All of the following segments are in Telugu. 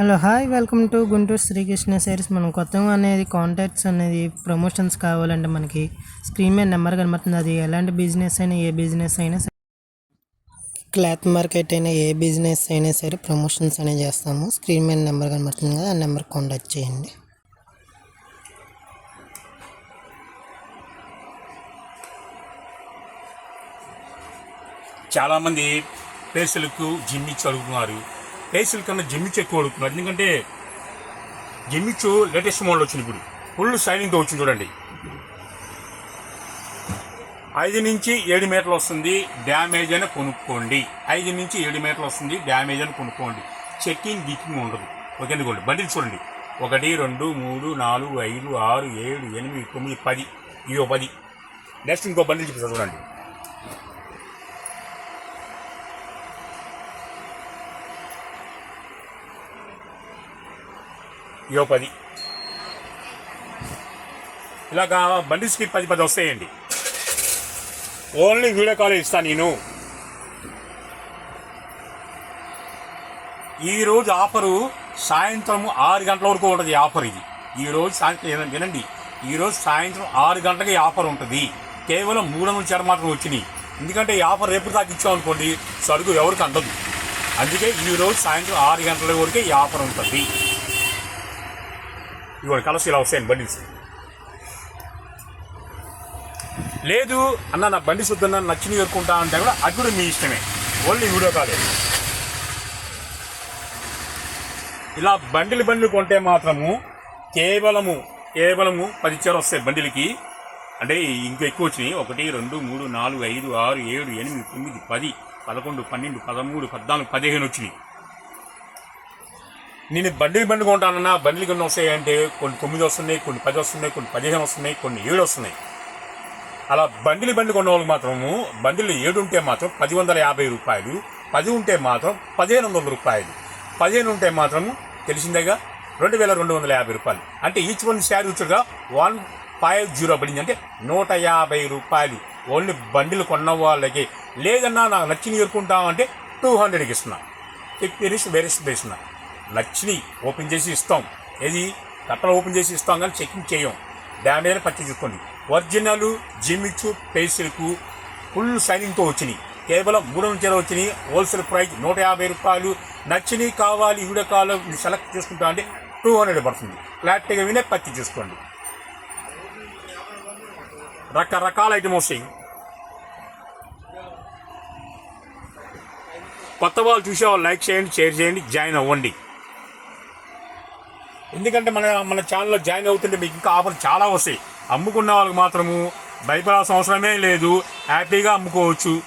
Hello hi welcome to Guntur Srikrishna sarees మనం కొత్తగా అనేది కాంటాక్ట్స్ అనేది ప్రమోషన్స్ కావాలంటే మనకి స్క్రీన్ మీద నెంబర్ కనబడుతుంది. అది ఎలాంటి బిజినెస్ అయినా ఏ బిజినెస్ అయినా సరే క్లాత్ మార్కెట్ అయినా ఏ బిజినెస్ అయినా సరే ప్రమోషన్స్ అనేవి చేస్తాము. స్క్రీన్ మీద నెంబర్ కనబడుతుంది కదా ఆ నెంబర్ కాంటాక్ట్ చేయండి. చాలామంది పేసులకు జిమ్మిచ్చు అడుగుతున్నారు. పేసుల కన్నా జిమ్మిచ్చు ఎక్కువ అడుగుతున్నారు. ఎందుకంటే జిమ్మిచ్చు లేటెస్ట్ మోడల్ వచ్చింది ఇప్పుడు. ఫుల్ సైలింగ్తో వచ్చింది చూడండి. ఐదు నుంచి ఏడు మీటర్లు వస్తుంది. డ్యామేజ్ అని కొనుక్కోండి. ఐదు నుంచి ఏడు మీటర్లు వస్తుంది. డ్యామేజ్ అని కొనుక్కోండి. చెక్కింగ్ గిక్కింగ్ ఉండదు. ఓకే అనుకోండి. బండిలు చూడండి. ఒకటి రెండు మూడు నాలుగు ఐదు ఆరు ఏడు ఎనిమిది తొమ్మిది పది. ఇవో పది. నెక్స్ట్ ఇంకో బండిల్ చూపిస్తాను చూడండి. ఇయో పది ఇలాగా బండిల్స్కి పది పది వస్తాయండి. ఓన్లీ వీడియో కాల్ ఇస్తాను నేను. ఈరోజు ఆఫరు సాయంత్రం ఆరు గంటల వరకు ఉంటుంది ఆఫర్ ఇది. ఈరోజు సాయంత్రం వినండి. ఈరోజు సాయంత్రం ఆరు గంటలకి ఆఫర్ ఉంటుంది. కేవలం మూడు వందల చీర మాత్రం వచ్చినాయి. ఎందుకంటే ఈ ఆఫర్ రేపు దాకా ఇచ్చామనుకోండి సరుకు ఎవరికి అందదు. అందుకే ఈరోజు సాయంత్రం ఆరు గంటల వరకే ఈ ఆఫర్ ఉంటుంది. ఇవాడు కలర్స్ ఇలా వస్తాయండి లేదు అన్న నా బండి శుద్ధన్న నచ్చిన ఎరుకుంటా అంటే కూడా అది కూడా మీ ఇష్టమే. ఓన్లీ వీడియో కాలే. ఇలా బండిలు బండ్లు కొంటే మాత్రము కేవలము కేవలము పది చీర వస్తాయి బండిలకి. అంటే ఇంకా ఎక్కువ వచ్చినాయి. ఒకటి రెండు మూడు నాలుగు ఐదు ఆరు ఏడు ఎనిమిది తొమ్మిది పది పదకొండు పన్నెండు పదమూడు పద్నాలుగు పదిహేను వచ్చినాయి. నేను బండిలు బండి కొంటానన్నా బండిలు కొన్ని వస్తాయి అంటే కొన్ని తొమ్మిది వస్తున్నాయి కొన్ని పది వస్తున్నాయి కొన్ని పదిహేను వస్తున్నాయి కొన్ని ఏడు వస్తున్నాయి. అలా బండిలు బండి కొన్న వాళ్ళకి మాత్రము బండిలు ఏడు ఉంటే మాత్రం పది వందల యాభై రూపాయలు పది ఉంటే మాత్రం పదిహేను వందల రూపాయలు. పదిహేను ఉంటే మాత్రం తెలిసిందేగా? రెండు వేల రెండు వందల యాభై రూపాయలు. అంటే ఈచ్ వన్ శారీ వచ్చుగా వన్ ఫైవ్ జీరో పడింది అంటే నూట యాభై రూపాయలు. ఓన్లీ బండిలు కొన్న వాళ్ళకి. లేదన్నా నాకు నచ్చిన ఎరుకుంటాం అంటే టూ హండ్రెడ్కి ఇస్తున్నా. చెప్పేసి వేరే ఇస్తున్నా. నచ్చిని ఓపెన్ చేసి ఇస్తాం. ఏది? కట్టలు ఓపెన్ చేసి ఇస్తాం కానీ చెకింగ్ చేయం. డ్యామేజ్ పచ్చి చూసుకోండి. ఒరిజినల్ జిమిక్స్ పెన్సిల్కు ఫుల్ సైనింగ్తో వచ్చినాయి. కేవలం మూడు నుంచి వచ్చినాయి. హోల్సేల్ ప్రైస్ నూట యాభై రూపాయలు. నచ్చినవి కావాలి ఇవిడ కావాలి సెలెక్ట్ చేసుకుంటా అంటే టూ హండ్రెడ్ పడుతుంది. ఫ్లాట్గా వినే పచ్చి చూసుకోండి. రకరకాల ఐటమ్ వస్తాయి. కొత్త వాళ్ళు చూసే వాళ్ళు లైక్ చేయండి షేర్ చేయండి జాయిన్ అవ్వండి. ఎందుకంటే మన మన ఛానల్లో జాయిన్ అవుతుంటే మీకు ఇంకా ఆఫర్ చాలా వస్తాయి. అమ్ముకున్న వాళ్ళకి మాత్రము భయపడాల్సిన అవసరమే లేదు. హ్యాపీగా అమ్ముకోవచ్చు.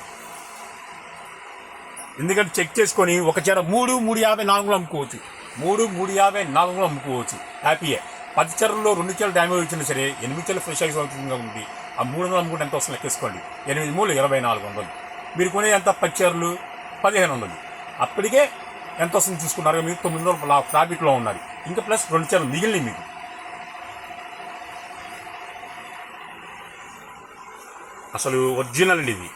ఎందుకంటే చెక్ చేసుకొని ఒక చీర మూడు మూడు యాభై నాలుగులో అమ్ముకోవచ్చు. మూడు మూడు యాభై నాలుగులో అమ్ముకోవచ్చు. హ్యాపీయే పది చీరల్లో రెండు చీరలు డ్యామేజ్ వచ్చినా సరే ఎనిమిది చీరలు ఫ్రెష్ ఐస్ అవుతుందిగా ఉంది. ఆ మూడు వందలు అమ్ముకుంటే ఎంత వస్తుంది లెక్కేసుకోండి. ఎనిమిది మూడు ఇరవై నాలుగు వందలు. మీరు కొనే ఎంత? పది చీరలు పదిహేను వందలు. అప్పటికే ఎంత వస్తుంది చూసుకున్నారు మీరు తొమ్మిది వందల ప్రాఫిట్లో ఉన్నది. ఇంకా ప్లస్ రెండు చీరలు మిగిలినవి మీకు. అసలు ఒరిజినల్ అండి ఇది.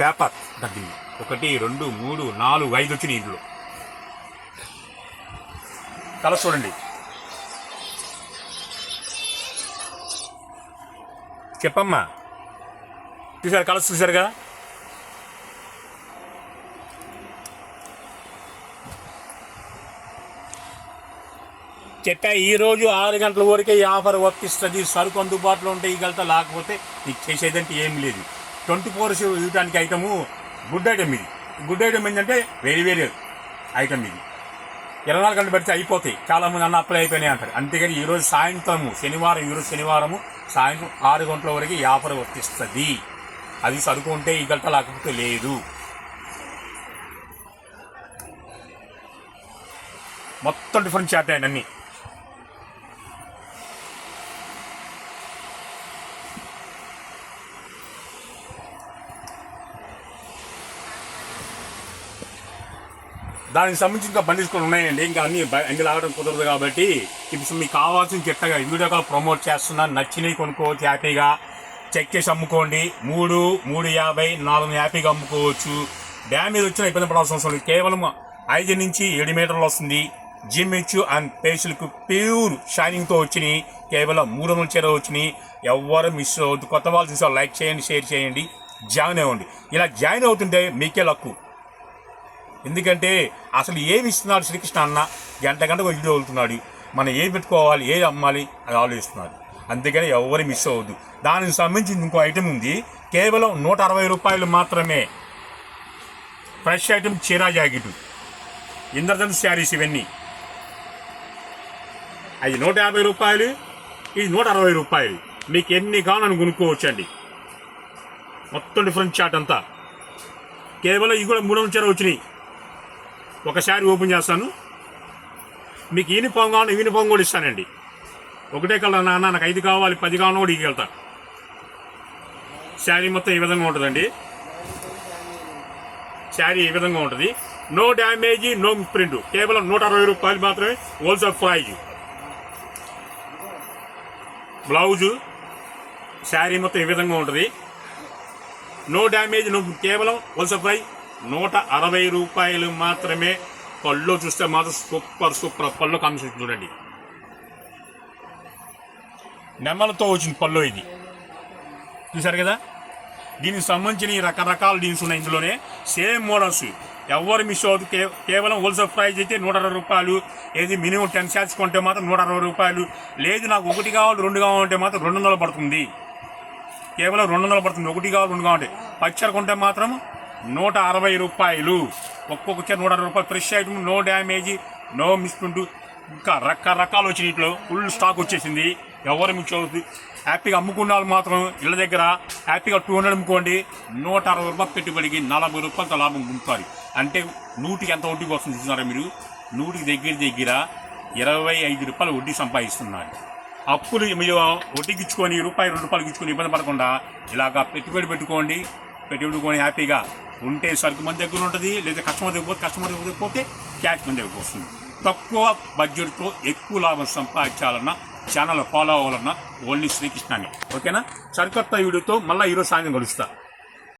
పేపర్ తగ్గింది. ఒకటి రెండు మూడు నాలుగు ఐదు వచ్చినాయి ఇంట్లో కలర్ చూడండి. చెప్పమ్మా. చూసారు కలర్స్ చూసారుగా చెప్పా ఈరోజు ఆరు గంటల వరకే ఈ ఆఫర్ వర్తిస్తుంది సరుకు అందుబాటులో ఉంటే ఇగలతా లేకపోతే నీకు చేసేదంటే ఏం లేదు. ట్వంటీ ఫోర్ ఇవ్వడానికి ఐటము గుడ్ ఐటమ్ ఇది. గుడ్ ఐటమ్ ఏంటంటే వేరే వేరే ఐటమ్ ఇది. ఇరవై నాలుగు గంటలు పెడితే అయిపోతాయి. చాలా మంది అన్న అప్లై అయిపోయినాయి అంటారు. అంతేగాని ఈరోజు సాయంత్రము శనివారం ఈరోజు శనివారము సాయంత్రం ఆరు గంటల వరకు ఈ ఆఫర్ వర్తిస్తుంది అది సరుకు ఉంటే గంట లేకపోతే లేదు. మొత్తం డిఫరెన్స్ చాట్ అన్నీ దానికి సంబంధించి ఇంకా బండిల్స్ కూడా ఉన్నాయండి. ఇంకా అన్ని బ- లాగడం కుదరదు కాబట్టి ఇప్పుడు మీకు కావాల్సిన చెట్టగా వీడియో కాల్ ప్రమోట్ చేస్తున్నాను నచ్చినవి కొనుక్కోవచ్చు హ్యాపీగా. చెక్ చేసి అమ్ముకోండి. మూడు మూడు యాభై నాలుగు హ్యాపీగా అమ్ముకోవచ్చు. డ్యామేజ్ వచ్చిన ఇబ్బంది పడాల్సిన అవసరం లేదు. కేవలం ఐదు నుంచి ఏడు మీటర్లు వస్తుంది. జిమ్మిచ్చు అండ్ పేసులకు ప్యూర్ షైనింగ్తో వచ్చినాయి. కేవలం మూడు వందల చీర వచ్చినాయి. ఎవరు మిస్ అవుతుంది కొత్త వాళ్ళు చూసా లైక్ చేయండి షేర్ చేయండి. జాయిన్ అవ్వండి. ఇలా జాయిన్ అవుతుంటే మీకే లక్కు. ఎందుకంటే అసలు ఏమి ఇస్తున్నాడు శ్రీకృష్ణ అన్న గంట గంటకు వీడియో వెళ్తున్నాడు. మనం ఏం పెట్టుకోవాలి ఏది అమ్మాలి అది ఆలోచిస్తున్నాడు. అందుకని ఎవరు మిస్ అవ్వద్దు. దానికి సంబంధించి ఇంకో ఐటెం ఉంది. కేవలం నూట అరవై రూపాయలు మాత్రమే ఫ్రెష్ ఐటెం చీరా జాకెట్ ఇంద్రధనుష్ శారీస్ ఇవన్నీ. అది నూట యాభై రూపాయలు ఇది నూట అరవై రూపాయలు. మీకు ఎన్ని కావాలని కొనుక్కోవచ్చండి. మొత్తం డిఫరెంట్ చాట్ అంతా. కేవలం ఇవి కూడా మూడు వందల వచ్చినాయి. ఒక శారీ ఓపెన్ చేస్తాను. మీకు యూనిఫామ్ కావాలి యూనిఫామ్ కూడా ఇస్తానండి. ఒకటే కలర్ నాన్న నాకు ఐదు కావాలి పది కావాలని కూడా ఇవ్వగలుగుతా శారీ మొత్తం ఈ విధంగా ఉంటుందండి. శారీ ఈ విధంగా ఉంటుంది. No damage no print. కేవలం నూట అరవై రూపాయలు మాత్రమే హోల్సేల్ ప్రైజ్. బ్లౌజు శారీ మొత్తం ఈ విధంగా ఉంటుంది. నో డ్యామేజ్ నో కేవలం హోల్సేల్ ప్రైజ్. నూట అరవై రూపాయలు మాత్రమే పళ్ళు చూస్తే మాత్రం సూపర్ సూపర్ పళ్ళు కాంబినేషన్ చూడండి. నెమ్మలతో వచ్చిన పళ్ళు ఇది. చూసారు కదా? దీనికి సంబంధించిన రకరకాల డీల్స్ ఉన్నాయి ఇందులోనే. Same models. ఎవరు మిస్ అవుతుంది కే కేవలం హోల్సేల్ ప్రైస్ అయితే నూట అరవై రూపాయలు. ఏది మినిమం టెన్ శాట్స్ కొంటే మాత్రం నూట అరవై రూపాయలు. లేదు నాకు ఒకటి కావాలి రెండు కావాలంటే మాత్రం రెండు వందలు పడుతుంది. కేవలం రెండు వందలు పడుతుంది. ఒకటి కావాలి రెండు కావాలంటే. పచ్చడి కొంటే మాత్రం నూట అరవై రూపాయలు. ఒక్కొక్క నూట అరవై రూపాయలు fresh item no damage no misprint ఇంకా రకరకాలు వచ్చిన ఇంట్లో. ఫుల్ స్టాక్ వచ్చేసింది. ఎవరు మిస్ అవుతుంది హ్యాపీగా అమ్ముకున్న వాళ్ళు మాత్రం ఇళ్ళ దగ్గర హ్యాపీగా టూ హండ్రెడ్ అమ్ముకోండి. నూట అరవై రూపాయలు పెట్టుబడికి నలభై రూపాయలతో లాభం పొందుతారు అంటే నూటికి ఎంత వడ్డీకి వస్తుంది చూస్తున్నారా మీరు? నూటికి దగ్గర దగ్గర ఇరవై ఐదు రూపాయలు వడ్డీ సంపాదిస్తున్నారు. అప్పులు మీరు వడ్డీకి ఇచ్చుకొని రూపాయి రెండు రూపాయలు ఇచ్చుకొని ఇబ్బంది పడకుండా ఇలాగా పెట్టుబడి పెట్టుకోండి. పెట్టుబడి కొని హ్యాపీగా ఉంటే సరుకు మన దగ్గర ఉంటుంది లేదా కస్టమర్ దగ్గర పోతే కస్టమర్ దగ్గర పోతే క్యాష్ మన దగ్గరకు వస్తుంది. తక్కువ బడ్జెట్తో ఎక్కువ లాభం సంపాదించాలన్నా ఛానల్ ఫాలో అవ్వాలన్నా ఓన్లీ శ్రీకృష్ణాన్ని ఓకేనా? సరికొత్త వీడియోతో మళ్ళీ ఈరోజు సాయంత్రం కలుస్తా.